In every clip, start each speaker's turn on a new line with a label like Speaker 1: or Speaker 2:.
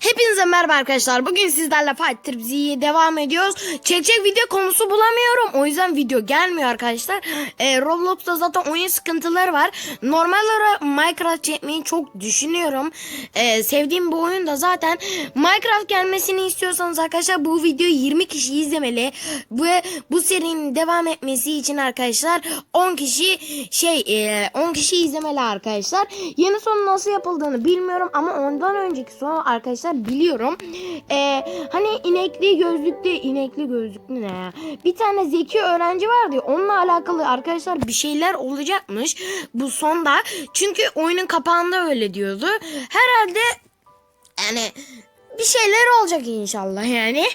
Speaker 1: Hepinize merhaba arkadaşlar. Bugün sizlerle Fighter Z'ye devam ediyoruz. Çekecek video konusu bulamıyorum. O yüzden video gelmiyor arkadaşlar. Ee, Roblox'ta zaten oyun sıkıntıları var. Normal olarak Minecraft çekmeyi çok düşünüyorum. Ee, sevdiğim bu oyun da zaten Minecraft gelmesini istiyorsanız arkadaşlar bu videoyu 20 kişi izlemeli. Ve bu serinin devam etmesi için arkadaşlar 10 kişi şey e, 10 kişi izlemeli arkadaşlar. Yeni sonu nasıl yapıldığını bilmiyorum ama ondan önceki sonu arkadaşlar biliyorum. Ee, hani inekli gözlüklü inekli gözlüklü ne ya? Bir tane zeki öğrenci vardı onunla alakalı arkadaşlar bir şeyler olacakmış bu sonda. Çünkü oyunun kapağında öyle diyordu. Herhalde yani bir şeyler olacak inşallah yani.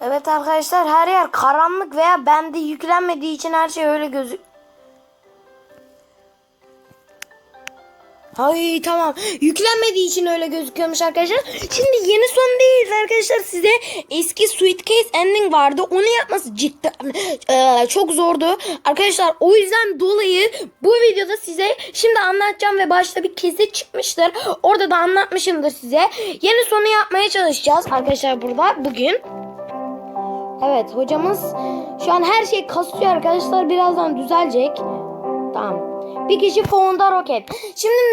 Speaker 1: Evet arkadaşlar her yer karanlık veya bende yüklenmediği için her şey öyle gözük. Ay tamam. Yüklenmediği için öyle gözüküyormuş arkadaşlar. Şimdi yeni son değil arkadaşlar. Size eski Suitcase Ending vardı. Onu yapması cidden eee, çok zordu. Arkadaşlar o yüzden dolayı bu videoda size şimdi anlatacağım ve başta bir kesit çıkmıştır. Orada da anlatmışımdır size. Yeni sonu yapmaya çalışacağız arkadaşlar burada bugün. Evet hocamız şu an her şey kasıyor arkadaşlar. Birazdan düzelecek. Tamam. Bir kişi fonda roket. Şimdi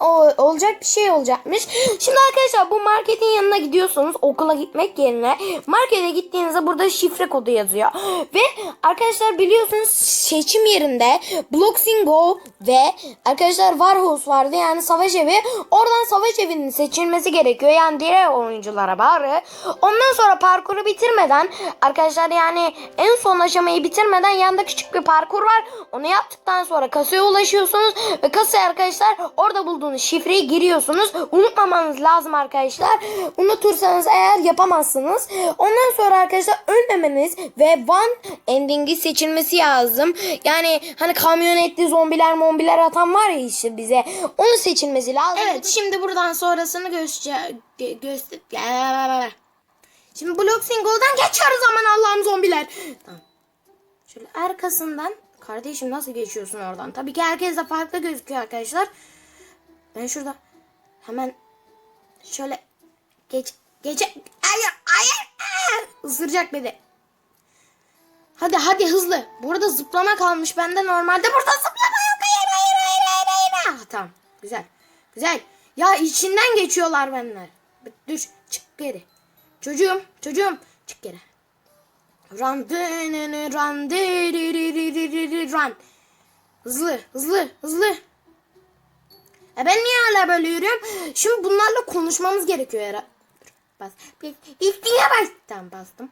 Speaker 1: o, olacak bir şey olacakmış. Şimdi arkadaşlar bu marketin yanına gidiyorsunuz okula gitmek yerine markete gittiğinizde burada şifre kodu yazıyor. Ve arkadaşlar biliyorsunuz seçim yerinde Bloxing Go ve arkadaşlar Warhouse vardı yani savaş evi. Oradan savaş evinin seçilmesi gerekiyor. Yani diğer oyunculara bari. Ondan sonra parkuru bitirmeden arkadaşlar yani en son aşamayı bitirmeden yanında küçük bir parkur var. Onu yaptıktan sonra kasaya ulaşıyorsunuz ve kasaya arkadaşlar orada bulduğunuz şifreyi giriyorsunuz. Unutmamanız lazım arkadaşlar. Unutursanız eğer yapamazsınız. Ondan sonra arkadaşlar ölmemeniz ve one ending'i seçilmesi lazım. Yani hani kamyonetli zombiler mombiler atan var ya işte bize. Onun seçilmesi lazım. Evet şimdi buradan sonrasını göster göster Şimdi Block Single'dan geçiyoruz aman Allah'ım zombiler. Tamam. Şöyle arkasından kardeşim nasıl geçiyorsun oradan? Tabii ki herkes de farklı gözüküyor arkadaşlar. Ben şurada hemen şöyle geç geç hayır hayır ısıracak beni. Hadi hadi hızlı. Burada zıplama kalmış bende normalde burada zıplama yok. Hayır hayır hayır hayır hayır. Ah, tamam güzel güzel. Ya içinden geçiyorlar benler. Düş çık geri. Çocuğum çocuğum çık geri. Run, dönene, run, dırırırırırır, run. Hızlı, hızlı, hızlı. E ben niye hala böyle yürüyorum? Şimdi bunlarla konuşmamız gerekiyor herhalde. Bas. İstiye bas. Tamam bastım.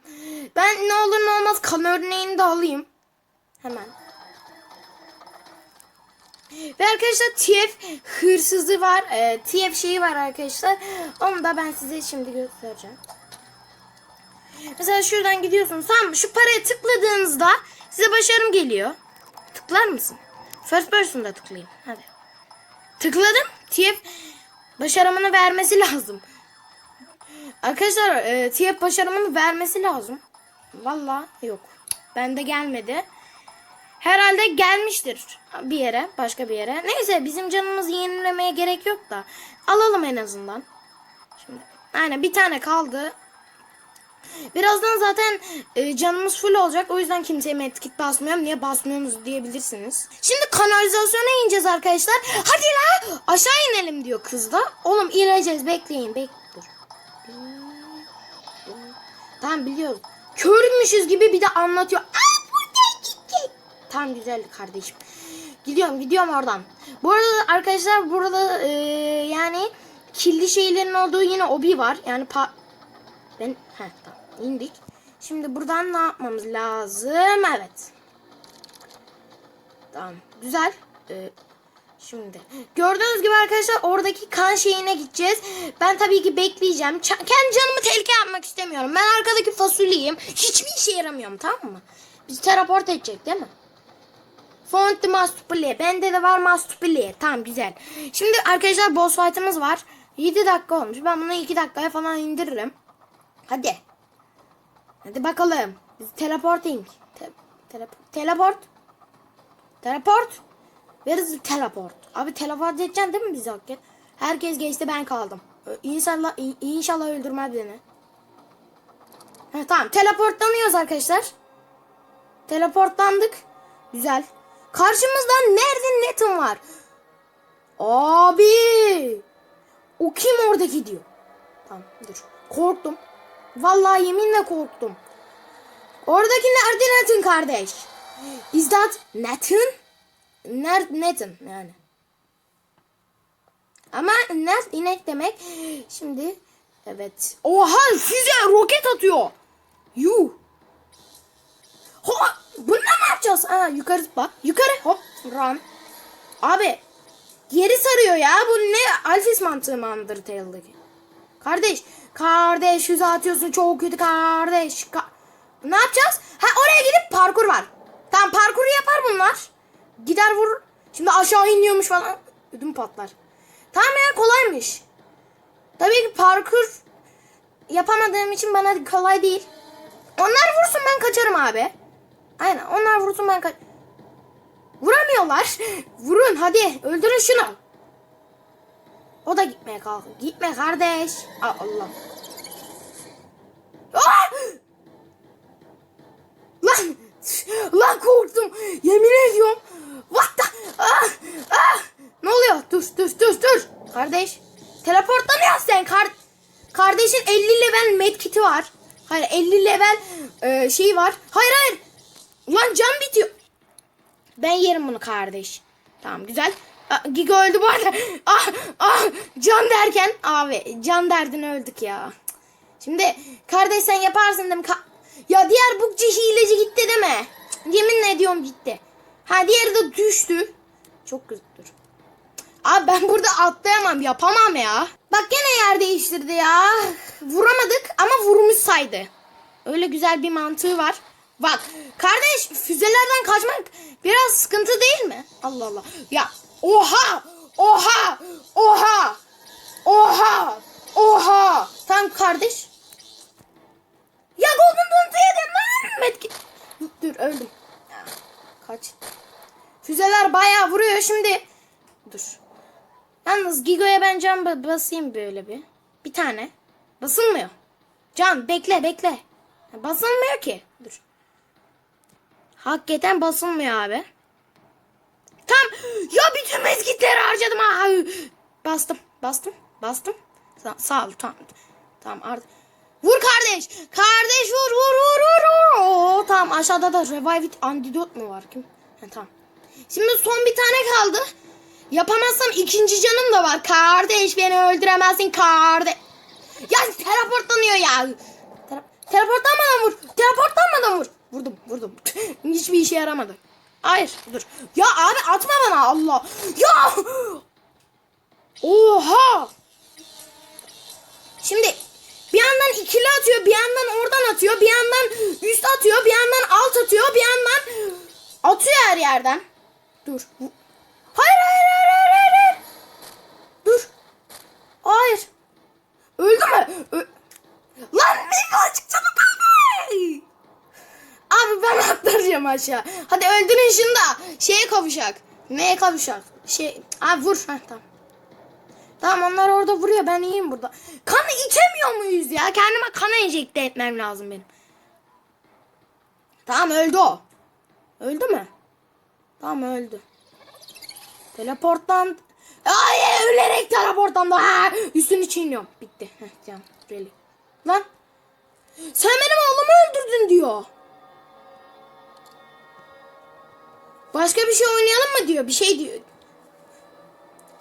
Speaker 1: Ben ne olur ne olmaz kan örneğini de alayım. Hemen. Ve arkadaşlar TF hırsızı var. E, TF şeyi var arkadaşlar. Onu da ben size şimdi göstereceğim. Mesela şuradan gidiyorsunuz tamam mı? Şu paraya tıkladığınızda size başarım geliyor. Tıklar mısın? First person'da tıklayayım. Hadi. Tıkladım. TF başarımını vermesi lazım. Arkadaşlar e, TF başarımını vermesi lazım. Valla yok. Bende gelmedi. Herhalde gelmiştir bir yere, başka bir yere. Neyse bizim canımızı yenilemeye gerek yok da alalım en azından. Şimdi aynen bir tane kaldı. Birazdan zaten e, canımız full olacak. O yüzden kimseye medkit basmıyorum. Niye basmıyorsunuz diyebilirsiniz. Şimdi kanalizasyona ineceğiz arkadaşlar. Hadi la aşağı inelim diyor kız da. Oğlum ineceğiz bekleyin. Bek dur. Tamam biliyoruz. Körmüşüz gibi bir de anlatıyor. Aa burada gidecek. Tamam güzel kardeşim. Gidiyorum gidiyorum oradan. Bu arada arkadaşlar burada e, yani kirli şeylerin olduğu yine obi var. Yani pa ben heh, tamam indik. Şimdi buradan ne yapmamız lazım? Evet. Tamam. Güzel. Ee, şimdi gördüğünüz gibi arkadaşlar oradaki kan şeyine gideceğiz. Ben tabii ki bekleyeceğim. Ça- kendi canımı tehlikeye atmak istemiyorum. Ben arkadaki fasulyeyim. Hiçbir işe yaramıyorum tamam mı? Bizi teleport edecek değil mi? Fonti Mastupili. Bende de var Mastupili. Tamam güzel. Şimdi arkadaşlar boss fight'ımız var. 7 dakika olmuş. Ben bunu 2 dakikaya falan indiririm. Hadi. Hadi bakalım. Biz teleporting. Te- tele- teleport. Teleport. Where teleport? Abi teleport edeceksin değil mi bizi hakikaten? Herkes geçti ben kaldım. İnşallah in- inşallah öldürmez beni. Ha, tamam teleportlanıyoruz arkadaşlar. Teleportlandık. Güzel. Karşımızda nerede Nathan var? Abi. O kim oradaki diyor. Tamam dur. Korktum. Vallahi yeminle korktum. Oradaki nerede Nathan kardeş? Is that Nathan? Ner Nathan yani. Ama Nat inek demek. Şimdi evet. Oha füze roket atıyor. Yuh. Hop. Bunu ne yapacağız? Aa, yukarı bak. Yukarı hop. Run. Abi. Geri sarıyor ya. Bu ne? Alfis mantığı mı Undertale'daki? Kardeş. Kardeş füze atıyorsun çok kötü kardeş. Ka- ne yapacağız? Ha oraya gidip parkur var. Tamam parkuru yapar bunlar. Gider vurur. Şimdi aşağı iniyormuş falan. Ödüm patlar. Tamam ya kolaymış. Tabii ki parkur yapamadığım için bana kolay değil. Onlar vursun ben kaçarım abi. Aynen onlar vursun ben kaç... Vuramıyorlar. Vurun hadi öldürün şunu. O da gitmeye kalk. Gitme kardeş. Aa, Allah. Aa! Lan! Lan korktum. Yemin ediyorum. What the? Ah! Ah! Ne oluyor? Dur dur dur dur. Kardeş. Teleportlanıyorsun sen. Kar Kardeşin 50 level medkit'i var. Hayır 50 level e, şey var. Hayır hayır. Lan can bitiyor. Ben yerim bunu kardeş. Tamam güzel. Aa, Giga öldü bu arada. Ah, ah, can derken abi can derdine öldük ya. Şimdi kardeş sen yaparsın değil mi? Ka- ya diğer bukçu hileci gitti? Cık, Yeminle ediyorum gitti. Ha diğeri de düştü. Çok kötüdür. Abi ben burada atlayamam yapamam ya. Bak gene yer değiştirdi ya. Vuramadık ama vurmuş saydı. Öyle güzel bir mantığı var. Bak kardeş füzelerden kaçmak biraz sıkıntı değil mi? Allah Allah. Ya oha oha oha oha oha. Tamam kardeş. Ya Golden Dont'u yedim lan. Metki. Dur öldüm. Kaç. Füzeler bayağı vuruyor şimdi. Dur. Yalnız Gigo'ya ben can ba- basayım böyle bir. Bir tane. Basılmıyor. Can bekle bekle. Basılmıyor ki. Dur. Hakikaten basılmıyor abi. Tam ya bütün mezgitleri harcadım ha. Bastım bastım bastım. Sa- sağ ol tamam. Tamam artık. Vur kardeş. Kardeş vur vur vur vur. vur. Oo, tamam aşağıda da revive it antidot mu var kim? Ha, tamam. Şimdi son bir tane kaldı. Yapamazsam ikinci canım da var. Kardeş beni öldüremezsin kardeş. Ya teleportlanıyor ya. Tele teleportlanmadan vur. Teleportlanmadan vur. Vurdum vurdum. Hiçbir işe yaramadı. Hayır dur. Ya abi atma bana Allah. Ya. Oha. Şimdi bir yandan ikili atıyor, bir yandan oradan atıyor, bir yandan üst atıyor, bir yandan alt atıyor, bir yandan atıyor her yerden. Dur. Hayır hayır hayır hayır hayır. Dur. Hayır. Öldü mü? Ö- Lan ne azıcık çabuk abi. Ben atlayacağım aşağı. Hadi öldürün şunu da. Şeye kavuşak. Neye kavuşak? Şey. Abi vur. Heh, tamam. Tamam onlar orada vuruyor. Ben iyiyim burada. Kan içemiyor muyuz ya? Kendime kan enjekte etmem lazım benim. Tamam öldü o. Öldü mü? Tamam öldü. Teleporttan. Ay ölerek teleportlandı. Ha, üstünü çiğniyorum. Bitti. Heh, tamam. Really. Lan. Sen benim oğlumu öldürdün diyor. Başka bir şey oynayalım mı diyor. Bir şey diyor.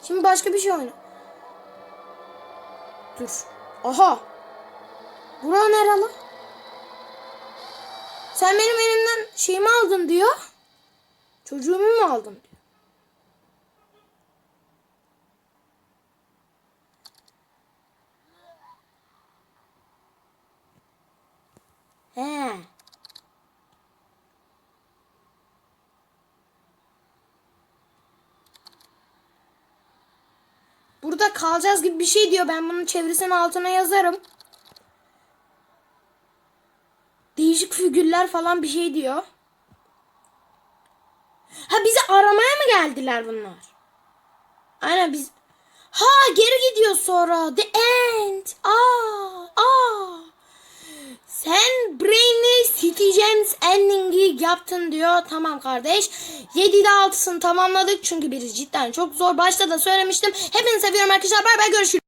Speaker 1: Şimdi başka bir şey oyna. Dur. Aha. Bura nere lan? Sen benim elimden şeyimi aldın diyor. Çocuğumu mu aldın diyor. He. Burada kalacağız gibi bir şey diyor. Ben bunun çevresinin altına yazarım. Değişik figürler falan bir şey diyor. Ha bizi aramaya mı geldiler bunlar? Aynen biz Ha geri gidiyor sonra. The end. Aa, aa. Sen Brain'li City Gems ending'i yaptın diyor. Tamam kardeş. 7'de 6'sını tamamladık. Çünkü biri cidden çok zor. Başta da söylemiştim. Hepinizi seviyorum arkadaşlar. Bay bay görüşürüz.